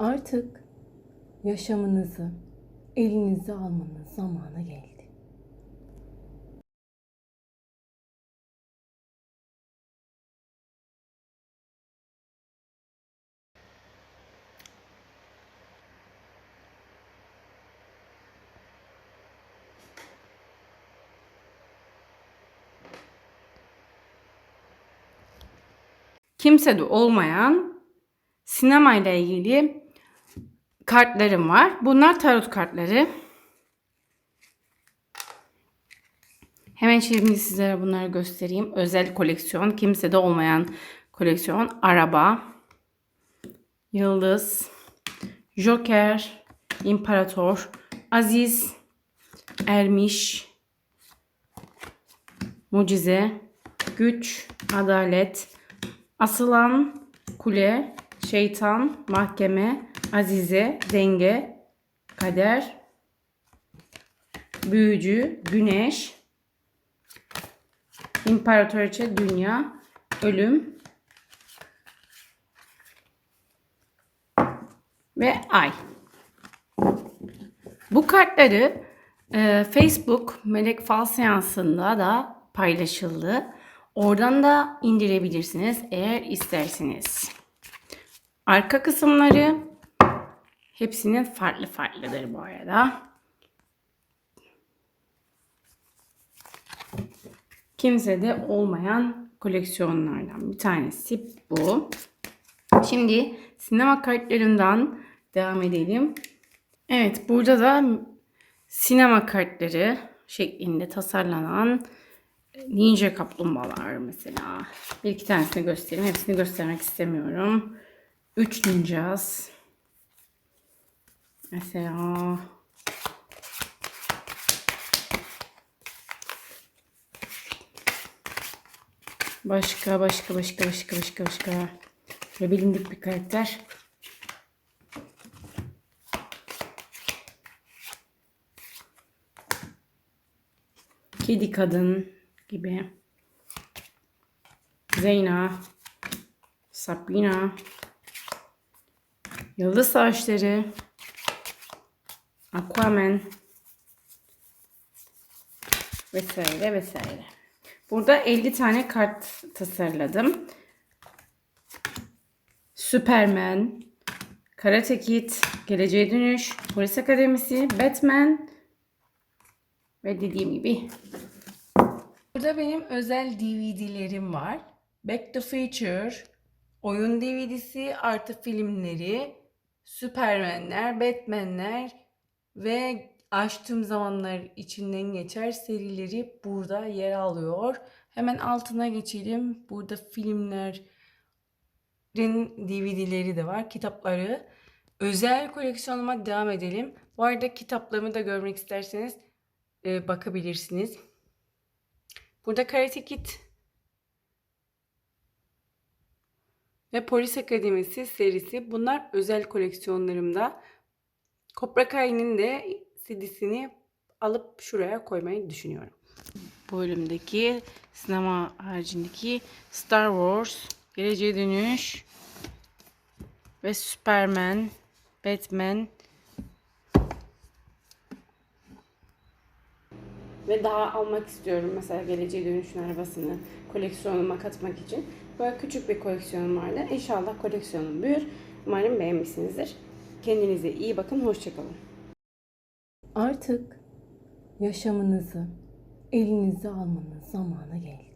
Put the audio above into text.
Artık yaşamınızı elinize almanın zamanı geldi. kimsede olmayan sinema ile ilgili kartlarım var. Bunlar tarot kartları. Hemen şimdi sizlere bunları göstereyim. Özel koleksiyon, kimsede olmayan koleksiyon. Araba, yıldız, joker, imparator, aziz, ermiş, mucize, güç, adalet, asılan, kule, şeytan, mahkeme, azize, denge, kader, büyücü, güneş, imparatoriçe, dünya, ölüm ve ay. Bu kartları e, Facebook Melek Fal Seansı'nda da paylaşıldı. Oradan da indirebilirsiniz eğer isterseniz. Arka kısımları hepsinin farklı farklıdır bu arada. Kimsede olmayan koleksiyonlardan bir tanesi bu. Şimdi sinema kartlarından devam edelim. Evet burada da sinema kartları şeklinde tasarlanan ninja kaplumbağalar mesela. Bir iki tanesini göstereyim. Hepsini göstermek istemiyorum. Üç ninjas. Mesela. Başka başka başka başka başka başka. Ve bilindik bir karakter. Kedi kadın gibi. Zeyna, Sabrina, Yıldız Savaşları, Aquaman vesaire vesaire. Burada 50 tane kart tasarladım. Superman, Karate Kid, Geleceğe Dönüş, Polis Akademisi, Batman ve dediğim gibi Burada benim özel DVD'lerim var. Back to Future, oyun DVD'si artı filmleri, Superman'ler, Batman'ler ve açtığım zamanlar içinden geçer serileri burada yer alıyor. Hemen altına geçelim. Burada filmlerin DVD'leri de var, kitapları. Özel koleksiyonuma devam edelim. Bu arada kitaplarımı da görmek isterseniz e, bakabilirsiniz. Burada Karate Kid ve Polis Akademisi serisi. Bunlar özel koleksiyonlarımda. Cobra Kai'nin de CD'sini alıp şuraya koymayı düşünüyorum. Bu bölümdeki sinema haricindeki Star Wars, Geleceğe Dönüş ve Superman, Batman ve daha almak istiyorum. Mesela geleceğe dönüşün arabasını koleksiyonuma katmak için. Böyle küçük bir koleksiyonum vardı. İnşallah koleksiyonum büyür. Umarım beğenmişsinizdir. Kendinize iyi bakın. Hoşçakalın. Artık yaşamınızı elinize almanın zamanı geldi.